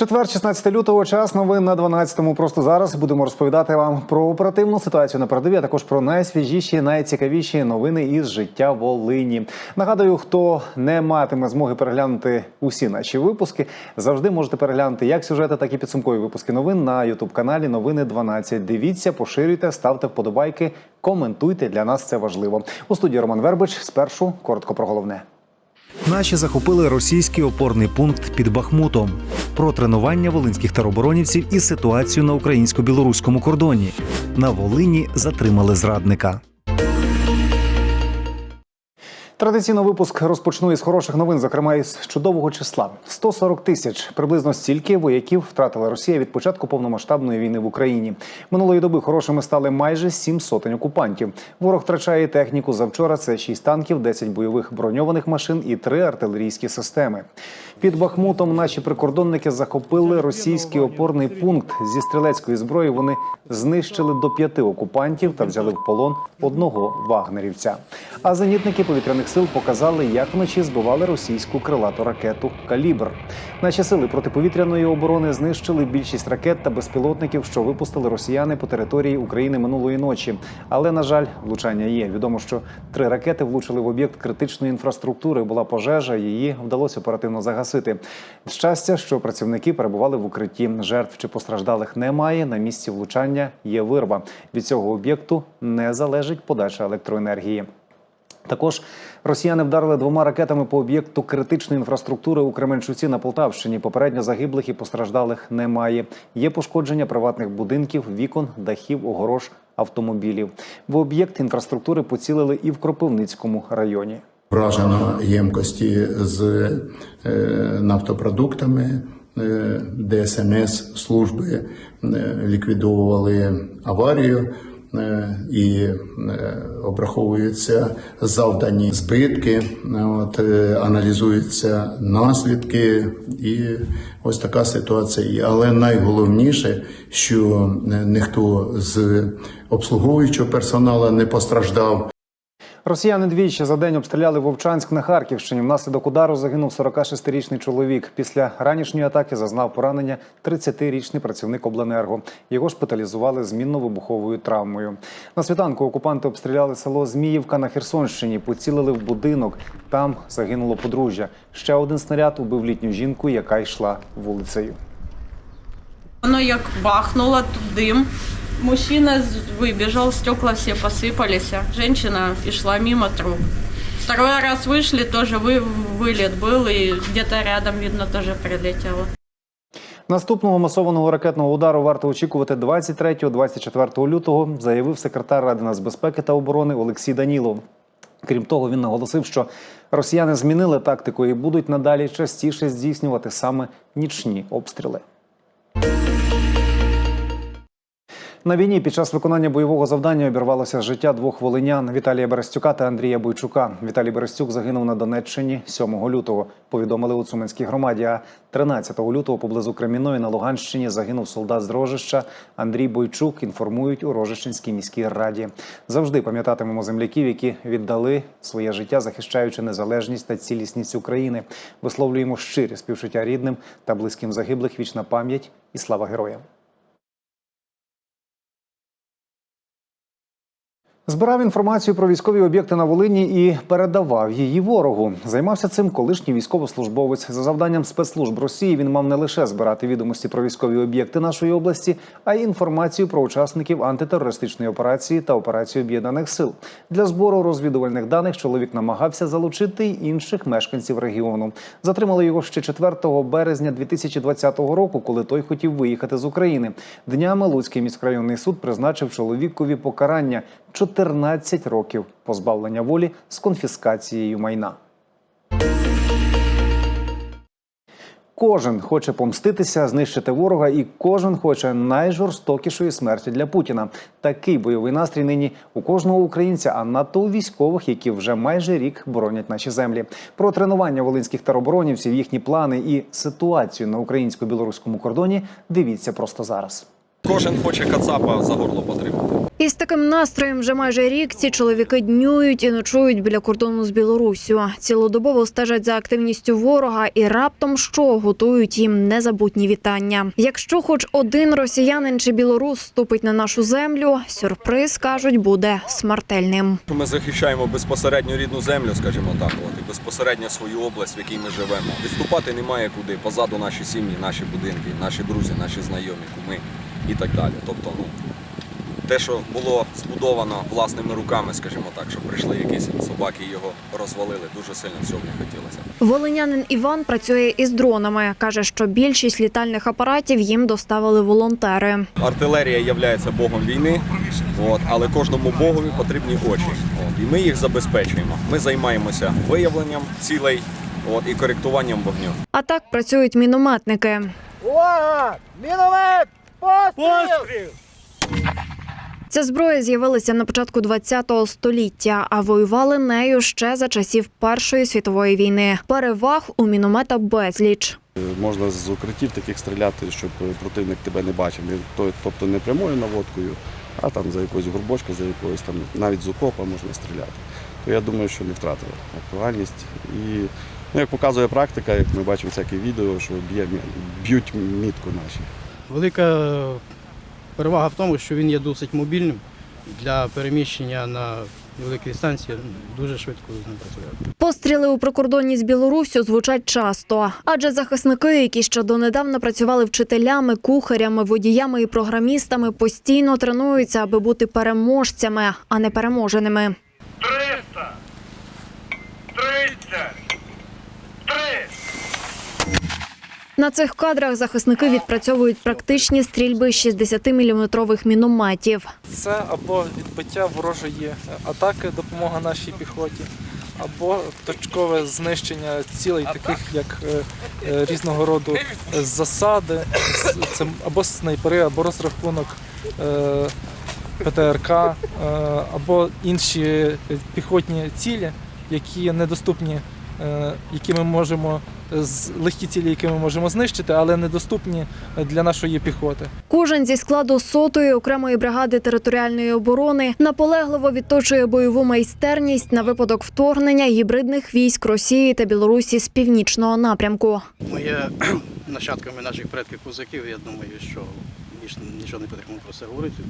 Четвер, 16 лютого, час новин на 12-му. Просто зараз будемо розповідати вам про оперативну ситуацію на передовій, а також про найсвіжіші, найцікавіші новини із життя Волині. Нагадую, хто не матиме змоги переглянути усі наші випуски, завжди можете переглянути як сюжети, так і підсумкові випуски новин на Ютуб каналі Новини 12. Дивіться, поширюйте, ставте вподобайки, коментуйте. Для нас це важливо. У студії Роман Вербич. Спершу коротко про головне. Наші захопили російський опорний пункт під Бахмутом. Про тренування волинських тероборонівців і ситуацію на українсько-білоруському кордоні. На Волині затримали зрадника. Традиційно випуск розпочну із хороших новин, зокрема із чудового числа. 140 тисяч приблизно стільки вояків втратила Росія від початку повномасштабної війни в Україні. Минулої доби хорошими стали майже сім сотень окупантів. Ворог втрачає техніку завчора. Це 6 танків, 10 бойових броньованих машин і 3 артилерійські системи. Під Бахмутом наші прикордонники захопили російський опорний пункт зі стрілецької зброї. Вони знищили до п'яти окупантів та взяли в полон одного вагнерівця. А зенітники повітряних сил показали, як вночі збивали російську крилату ракету Калібр. Наші сили протиповітряної оборони знищили більшість ракет та безпілотників, що випустили росіяни по території України минулої ночі. Але на жаль, влучання є. Відомо, що три ракети влучили в об'єкт критичної інфраструктури. Була пожежа, її вдалося оперативно загасити. Щастя, що працівники перебували в укритті. Жертв чи постраждалих немає. На місці влучання є вирва. Від цього об'єкту не залежить подача електроенергії. Також росіяни вдарили двома ракетами по об'єкту критичної інфраструктури у Кременчуці на Полтавщині. Попередньо загиблих і постраждалих немає. Є пошкодження приватних будинків, вікон, дахів, огорож, автомобілів. В об'єкт інфраструктури поцілили і в Кропивницькому районі. Вражено ємкості з е, нафтопродуктами. Е, ДСНС служби е, ліквідовували аварію е, і обраховуються завдані збитки, от, аналізуються наслідки, і ось така ситуація. Але найголовніше, що ніхто з обслуговуючого персоналу не постраждав. Росіяни двічі за день обстріляли Вовчанськ на Харківщині. Внаслідок удару загинув 46-річний чоловік. Після ранішньої атаки зазнав поранення 30-річний працівник обленерго. Його шпиталізували з мінно-вибуховою травмою. На світанку окупанти обстріляли село Зміївка на Херсонщині. Поцілили в будинок. Там загинуло подружжя. Ще один снаряд убив літню жінку, яка йшла вулицею. Воно як бахнуло, тут дим. Мужчина з- выбежал, стекла все посыпались. а Женщина и шла мимо труп. Второй раз вышли, тоже вы, вылет был, и где-то рядом, видно, тоже прилетело. Наступного масованого ракетного удару варто очікувати 23-24 лютого, заявив секретар Ради нацбезпеки та оборони Олексій Данілов. Крім того, він наголосив, що росіяни змінили тактику і будуть надалі частіше здійснювати саме нічні обстріли. На війні під час виконання бойового завдання обірвалося життя двох волинян Віталія Берестюка та Андрія Бойчука. Віталій Берестюк загинув на Донеччині 7 лютого. Повідомили у Цуменській громаді. А 13 лютого поблизу Креміної на Луганщині загинув солдат з Рожища Андрій Бойчук. Інформують у Рожищенській міській раді. Завжди пам'ятатимемо земляків, які віддали своє життя, захищаючи незалежність та цілісність України. Висловлюємо щирі співчуття рідним та близьким загиблих. Вічна пам'ять і слава героям. Збирав інформацію про військові об'єкти на Волині і передавав її ворогу. Займався цим колишній військовослужбовець. За завданням спецслужб Росії він мав не лише збирати відомості про військові об'єкти нашої області, а й інформацію про учасників антитерористичної операції та операції об'єднаних сил. Для збору розвідувальних даних чоловік намагався залучити інших мешканців регіону. Затримали його ще 4 березня 2020 року, коли той хотів виїхати з України. Днями Луцький міськрайонний суд призначив чоловікові покарання 14 років позбавлення волі з конфіскацією майна. Кожен хоче помститися, знищити ворога, і кожен хоче найжорстокішої смерті для Путіна. Такий бойовий настрій нині у кожного українця, а надто у військових, які вже майже рік боронять наші землі. Про тренування волинських тероборонівців, їхні плани і ситуацію на українсько-білоруському кордоні. Дивіться просто зараз. Кожен хоче кацапа за горло потримати. Із таким настроєм вже майже рік ці чоловіки днюють і ночують біля кордону з Білоруссю. Цілодобово стежать за активністю ворога і раптом що готують їм незабутні вітання. Якщо хоч один росіянин чи білорус ступить на нашу землю, сюрприз кажуть буде смертельним. Ми захищаємо безпосередньо рідну землю, скажімо так, от, і безпосередньо свою область, в якій ми живемо. Відступати немає куди. Позаду наші сім'ї, наші будинки, наші друзі, наші знайомі, куми і так далі. Тобто, ну те, що було збудовано власними руками, скажімо так, що прийшли якісь собаки і його розвалили. Дуже сильно цього не хотілося. Волинянин Іван працює із дронами. каже, що більшість літальних апаратів їм доставили волонтери. Артилерія є богом війни, от, але кожному богові потрібні очі. От, і ми їх забезпечуємо. Ми займаємося виявленням цілей от, і коректуванням вогню. А так працюють мінометники. Ця зброя з'явилася на початку ХХ століття, а воювали нею ще за часів Першої світової війни. Переваг у міномета безліч. Можна з укриттів таких стріляти, щоб противник тебе не бачив. Тобто не прямою наводкою, а там за якоюсь горбочкою, за якоюсь там навіть з окопа можна стріляти. То я думаю, що не втратили актуальність. І ну, як показує практика, як ми бачимо всякі відео, що б'є, б'ють мітку наші. Велика перевага в тому, що він є досить мобільним для переміщення на великі дистанції. Дуже швидко з ним працювати. Постріли у прикордонні з Білоруссю звучать часто, адже захисники, які ще донедавна працювали вчителями, кухарями, водіями і програмістами, постійно тренуються, аби бути переможцями, а не переможеними. 300, 30, 3. На цих кадрах захисники відпрацьовують практичні стрільби 60-мм мінометів. Це або відбиття ворожої атаки, допомога нашій піхоті, або точкове знищення цілей, таких як е, е, різного роду засади, це або снайпери, або розрахунок е, ПТРК, або інші піхотні цілі, які недоступні, які ми можемо легкі цілі, які ми можемо знищити, але недоступні для нашої піхоти. Кожен зі складу сотої окремої бригади територіальної оборони наполегливо відточує бойову майстерність на випадок вторгнення гібридних військ Росії та Білорусі з північного напрямку. Ми є нащадками наших предків козаків. Я думаю, що нічого не потрібно про це говорити.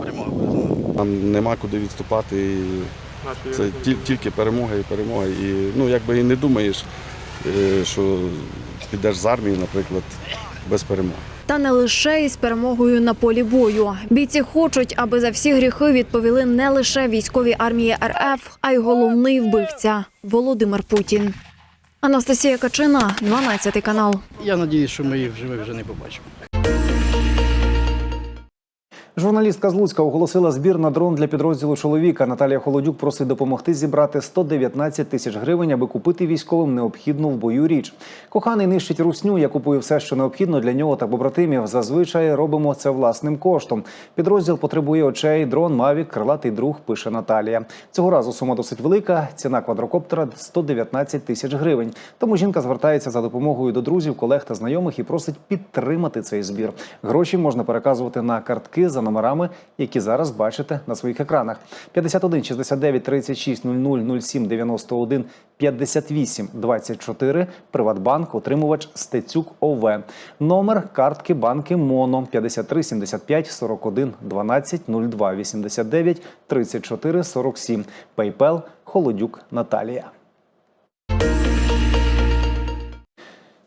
Перемога буде за нами. Нам нема куди відступати. І це тільки перемога і перемога. І ну, якби і не думаєш, е, що підеш з армії, наприклад, без перемоги. Та не лише із перемогою на полі бою. Бійці хочуть, аби за всі гріхи відповіли не лише військові армії РФ, а й головний вбивця Володимир Путін. Анастасія Качина, 12 канал. Я сподіваюся, що ми їх живих вже не побачимо. Журналістка з Луцька оголосила збір на дрон для підрозділу чоловіка. Наталія Холодюк просить допомогти зібрати 119 тисяч гривень, аби купити військовим необхідну в бою річ. Коханий нищить русню. Я купую все, що необхідно для нього та побратимів. Зазвичай робимо це власним коштом. Підрозділ потребує очей. Дрон, мавік, крилатий друг. Пише Наталія. Цього разу сума досить велика. Ціна квадрокоптера 119 тисяч гривень. Тому жінка звертається за допомогою до друзів, колег та знайомих і просить підтримати цей збір. Гроші можна переказувати на картки за номерами, які зараз бачите на своїх екранах. 51 69 36 00 07 91 58 24 Приватбанк, отримувач Стецюк ОВ. Номер картки банки МОНО 53 75 41 12 02 89 34 47. PayPal Холодюк Наталія.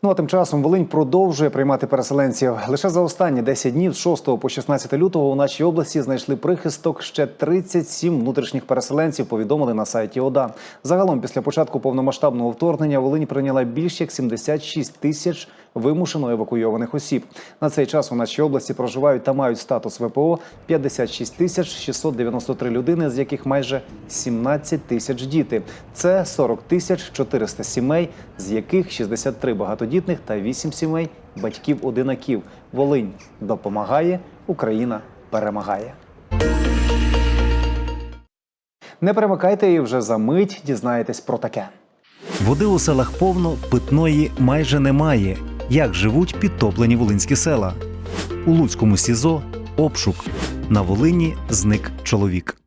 Ну а тим часом Волинь продовжує приймати переселенців. Лише за останні 10 днів з 6 по 16 лютого у нашій області знайшли прихисток ще 37 внутрішніх переселенців. Повідомили на сайті ОДА. Загалом, після початку повномасштабного вторгнення, Волинь прийняла більш як 76 тисяч вимушено евакуйованих осіб. На цей час у нашій області проживають та мають статус ВПО 56 тисяч 693 людини, з яких майже 17 тисяч діти. Це 40 тисяч 400 сімей, з яких 63 багатодітних та 8 сімей батьків-одинаків. Волинь допомагає, Україна перемагає. Не перемикайте і вже за мить дізнаєтесь про таке. Води у селах повно, питної майже немає. Як живуть підтоплені волинські села? У Луцькому СІЗО обшук. На Волині зник чоловік.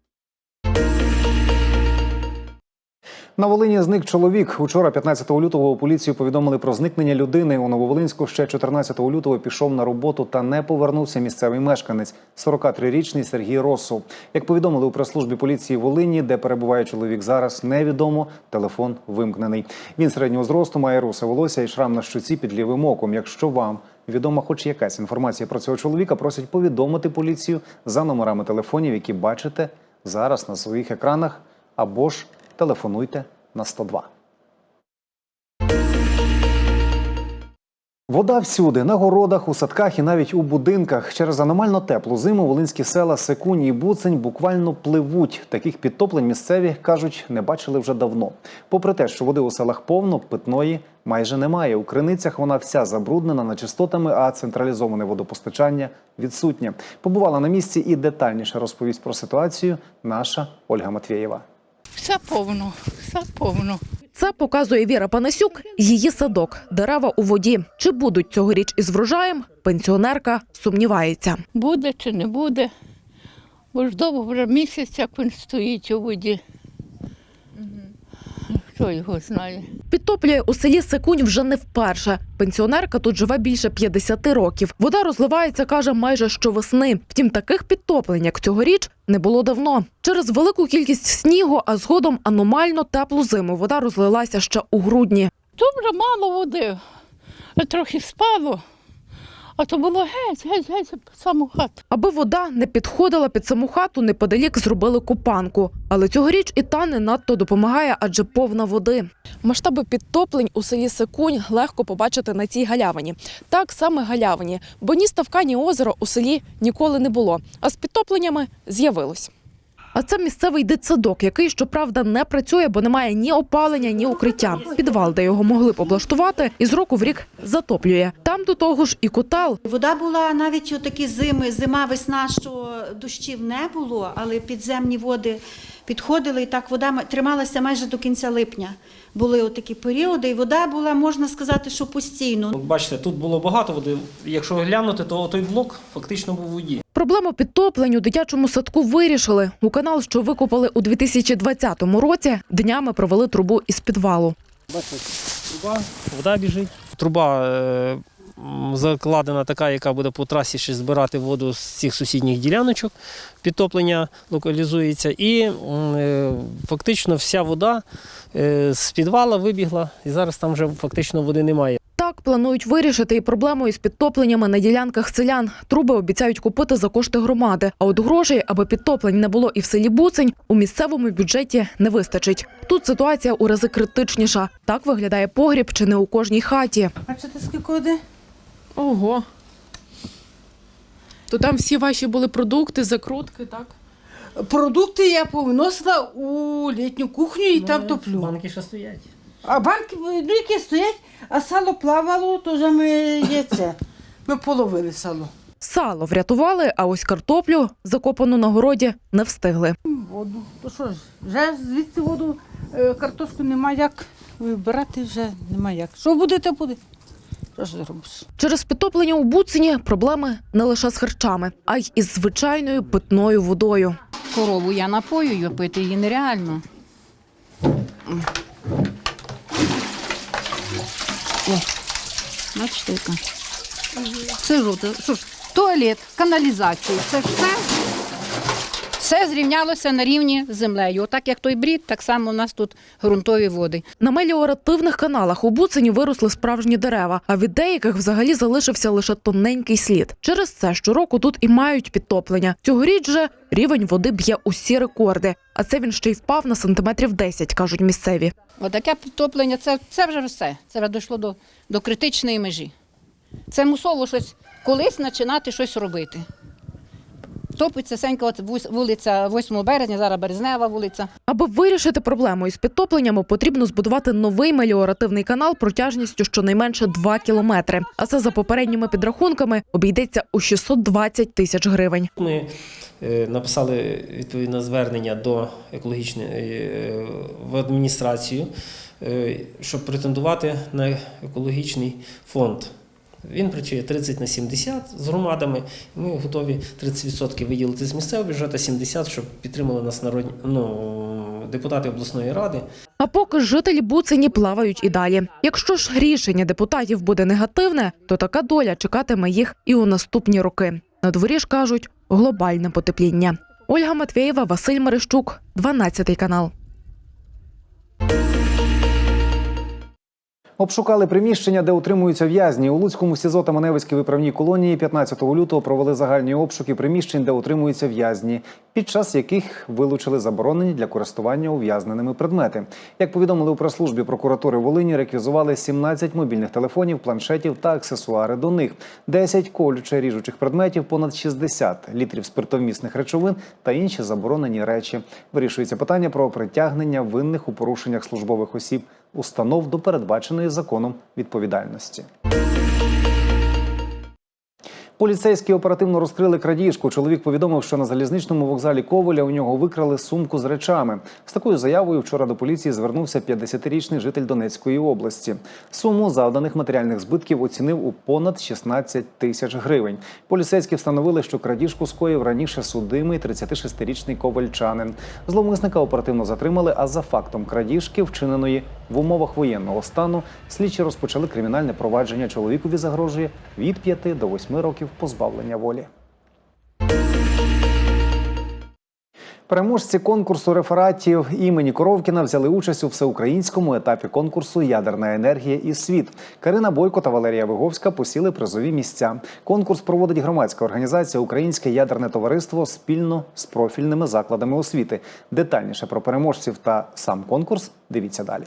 На Волині зник чоловік. Учора, 15 лютого, у поліцію повідомили про зникнення людини. У Нововолинську ще 14 лютого пішов на роботу та не повернувся місцевий мешканець, 43-річний Сергій Росу. Як повідомили у прес-службі поліції Волині, де перебуває чоловік зараз, невідомо. Телефон вимкнений. Він середнього зросту має русе волосся і шрам на щоці під лівим оком. Якщо вам відома хоч якась інформація про цього чоловіка, просять повідомити поліцію за номерами телефонів, які бачите зараз на своїх екранах, або ж телефонуйте на 102. Вода всюди на городах, у садках і навіть у будинках. Через аномально теплу зиму волинські села Секунь і Буцень буквально пливуть. Таких підтоплень місцеві кажуть, не бачили вже давно. Попри те, що води у селах повно, питної майже немає. У криницях вона вся забруднена нечистотами, а централізоване водопостачання відсутнє. Побувала на місці і детальніше розповість про ситуацію наша Ольга Матвєєва. Все повно, все повно. Це показує Віра Панасюк, її садок, дерева у воді. Чи будуть цьогоріч із врожаєм? Пенсіонерка сумнівається. Буде чи не буде. Бо ж довго вже місяць, як він стоїть у воді. Хто його знає? Підтоплює у селі Секунь вже не вперше. Пенсіонерка тут живе більше 50 років. Вода розливається, каже, майже щовесни. Втім, таких підтоплень, як цьогоріч, не було давно. Через велику кількість снігу, а згодом аномально теплу зиму вода розлилася ще у грудні. Тут вже мало води, трохи спало. А то було геть, геть, геть під саму хату. Аби вода не підходила під саму хату, неподалік зробили купанку. Але цьогоріч і та не надто допомагає, адже повна води. Масштаби підтоплень у селі Секунь легко побачити на цій галявині. Так саме галявині, бо ні ставка, ні озеро у селі ніколи не було, а з підтопленнями з'явилось. А це місцевий дитсадок, який, щоправда, не працює, бо немає ні опалення, ні укриття. Підвал, де його могли б облаштувати, із року в рік затоплює. Там до того ж і котал. Вода була навіть у такі зими, зима, весна, що дощів не було, але підземні води підходили, і так вода трималася майже до кінця липня. Були отакі періоди, і вода була, можна сказати, що постійно. От Бачите, тут було багато води. Якщо глянути, то той блок фактично був у воді. Проблему підтоплень у дитячому садку вирішили. У канал, що викопали у 2020 році, днями провели трубу із підвалу. Бачите, труба, вода біжить. Труба е, закладена така, яка буде по трасі ще збирати воду з цих сусідніх діляночок. Підтоплення локалізується. І е, фактично вся вода е, з підвала вибігла, і зараз там вже фактично води немає. Так планують вирішити і проблему із підтопленнями на ділянках селян. Труби обіцяють купити за кошти громади. А от грошей, аби підтоплень не було і в селі Буцень, у місцевому бюджеті не вистачить. Тут ситуація у рази критичніша. Так виглядає погріб чи не у кожній хаті. Бачите, скільки води? Ого. То там всі ваші були продукти, закрутки, так? Продукти я повиносила у літню кухню і там топлю. Банки ще стоять. А банки ну, які стоять, а сало плавало, то вже ми є це. Ми половили сало. Сало врятували, а ось картоплю, закопану на городі, не встигли. Воду. То що ж, вже звідси воду, е, картошку нема як вибирати, вже нема як. Що буде, то буде. Через підтоплення у Буцині проблеми не лише з харчами, а й із звичайною питною водою. Корову я напоюю, пити її нереально. О, бачите, яка. Це жовте. Що ж, туалет, каналізація, це ж все. Все зрівнялося на рівні з землею. Отак як той брід, так само у нас тут ґрунтові води. На меліоративних каналах у Буцині виросли справжні дерева, а від деяких взагалі залишився лише тоненький слід. Через це щороку тут і мають підтоплення. Цьогоріч же рівень води б'є усі рекорди. А це він ще й впав на сантиметрів 10, кажуть місцеві. Отаке підтоплення, це, це вже все. Це вже дійшло до, до критичної межі. Це мусово щось колись починати щось робити. Топиться сенька, от вулиця 8 березня, зараз Березнева вулиця. Аби вирішити проблему із підтопленнями, потрібно збудувати новий меліоративний канал протяжністю щонайменше 2 кілометри. А це за попередніми підрахунками обійдеться у 620 тисяч гривень. Ми е, написали відповідне звернення до екологічної е, в адміністрацію, е, щоб претендувати на екологічний фонд Він працює 30 на 70 з громадами. Ми готові 30% виділити з місцевого бюджету, 70% щоб підтримали нас народні ну, депутати обласної ради. А поки жителі Буцині плавають і далі. Якщо ж рішення депутатів буде негативне, то така доля чекатиме їх і у наступні роки. На дворі ж кажуть глобальне потепління. Ольга Матвєєва, Василь Мерещук, 12 канал. Обшукали приміщення, де утримуються в'язні. У Луцькому СІЗО та Маневицькій виправній колонії 15 лютого провели загальні обшуки приміщень, де утримуються в'язні, під час яких вилучили заборонені для користування ув'язненими предмети. Як повідомили у прес-службі прокуратури Волині, реквізували 17 мобільних телефонів, планшетів та аксесуари до них, 10 колюче ріжучих предметів, понад 60 літрів спиртовмісних речовин та інші заборонені речі. Вирішується питання про притягнення винних у порушеннях службових осіб установ до передбаченої законом відповідальності. Поліцейські оперативно розкрили крадіжку. Чоловік повідомив, що на залізничному вокзалі Коваля у нього викрали сумку з речами. З такою заявою вчора до поліції звернувся 50-річний житель Донецької області. Суму завданих матеріальних збитків оцінив у понад 16 тисяч гривень. Поліцейські встановили, що крадіжку скоїв раніше судимий 36-річний ковальчанин. Зловмисника оперативно затримали, а за фактом крадіжки, вчиненої в умовах воєнного стану, слідчі розпочали кримінальне провадження. Чоловікові загрожує від 5 до 8 років позбавлення волі. Переможці конкурсу рефератів імені Коровкіна взяли участь у всеукраїнському етапі конкурсу Ядерна енергія і світ. Карина Бойко та Валерія Виговська посіли призові місця. Конкурс проводить громадська організація Українське ядерне товариство спільно з профільними закладами освіти. Детальніше про переможців та сам конкурс дивіться далі.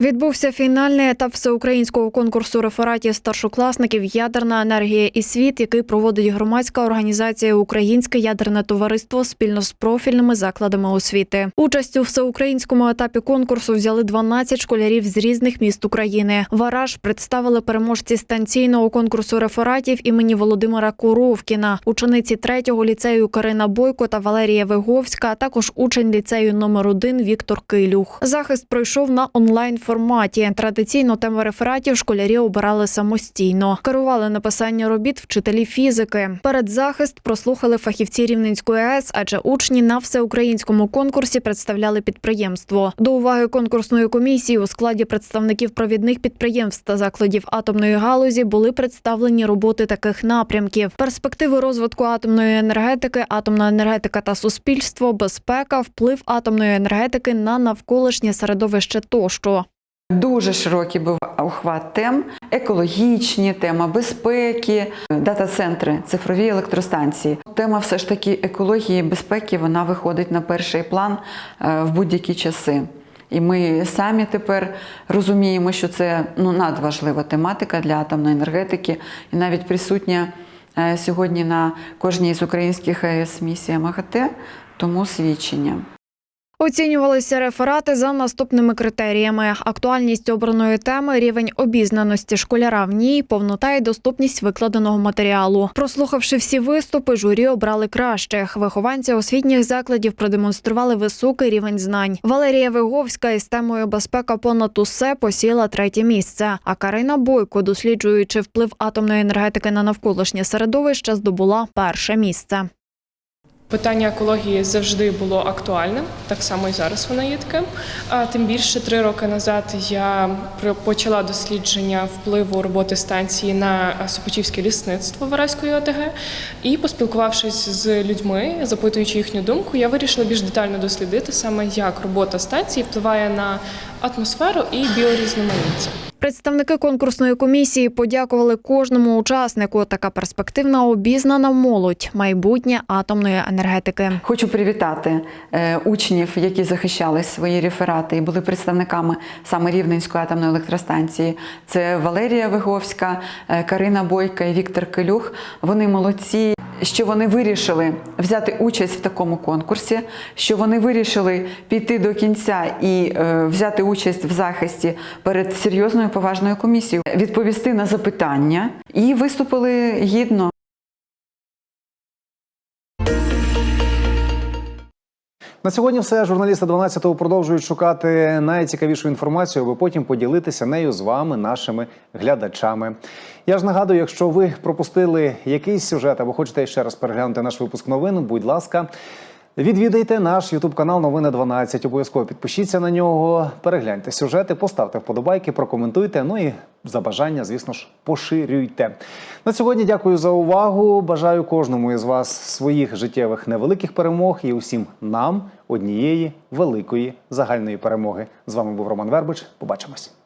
Відбувся фінальний етап всеукраїнського конкурсу рефератів старшокласників Ядерна енергія і світ, який проводить громадська організація Українське ядерне товариство спільно з профільними закладами освіти. Участь у всеукраїнському етапі конкурсу взяли 12 школярів з різних міст України. Вараж представили переможці станційного конкурсу рефератів імені Володимира Коровкіна, учениці третього ліцею Карина Бойко та Валерія Виговська, а також учень ліцею номер 1 Віктор Килюх. Захист пройшов на онлайн форматі. Традиційно теми рефератів школярі обирали самостійно. Керували написання робіт вчителі фізики. Перед захист прослухали фахівці Рівненської АЕС, адже учні на всеукраїнському конкурсі представляли підприємство. До уваги конкурсної комісії у складі представників провідних підприємств та закладів атомної галузі були представлені роботи таких напрямків: перспективи розвитку атомної енергетики, атомна енергетика та суспільство, безпека, вплив атомної енергетики на навколишнє середовище тощо. Дуже широкий був охват тем: екологічні, тема безпеки, дата-центри, цифрові електростанції. Тема все ж таки екології безпеки вона виходить на перший план е, в будь-які часи. І ми самі тепер розуміємо, що це ну, надважлива тематика для атомної енергетики, і навіть присутня е, сьогодні на кожній з українських АЕС місія МАГАТЕ, тому свідчення. Оцінювалися реферати за наступними критеріями: актуальність обраної теми, рівень обізнаності школяра в ній, повнота і доступність викладеного матеріалу. Прослухавши всі виступи, журі обрали кращих. Вихованці освітніх закладів продемонстрували високий рівень знань. Валерія Виговська із темою безпека понад усе посіла третє місце. А Карина Бойко, досліджуючи вплив атомної енергетики на навколишнє середовище, здобула перше місце. Питання екології завжди було актуальним, так само і зараз воно є таким. Тим більше три роки назад я почала дослідження впливу роботи станції на Сопотівське лісництво Вараської ОТГ. І поспілкувавшись з людьми, запитуючи їхню думку, я вирішила більш детально дослідити саме як робота станції впливає на атмосферу і біорізноманіття. Представники конкурсної комісії подякували кожному учаснику. Така перспективна обізнана молодь майбутнє атомної енергетики. Хочу привітати е, учнів, які захищали свої реферати і були представниками саме Рівненської атомної електростанції. Це Валерія Виговська, е, Карина Бойка і Віктор Келюх. Вони молодці, що вони вирішили взяти участь в такому конкурсі, що вони вирішили піти до кінця і е, взяти участь в захисті перед серйозною поважною комісією, відповісти на запитання і виступили гідно. На сьогодні все. Журналісти 12-го продовжують шукати найцікавішу інформацію, аби потім поділитися нею з вами, нашими глядачами. Я ж нагадую, якщо ви пропустили якийсь сюжет або хочете ще раз переглянути наш випуск новин, будь ласка. Відвідайте наш ютуб канал Новини 12. Обов'язково підпишіться на нього, перегляньте сюжети, поставте вподобайки, прокоментуйте. Ну і за бажання, звісно ж, поширюйте. На сьогодні дякую за увагу. Бажаю кожному із вас своїх життєвих невеликих перемог і усім нам однієї великої загальної перемоги. З вами був Роман Вербич. Побачимось.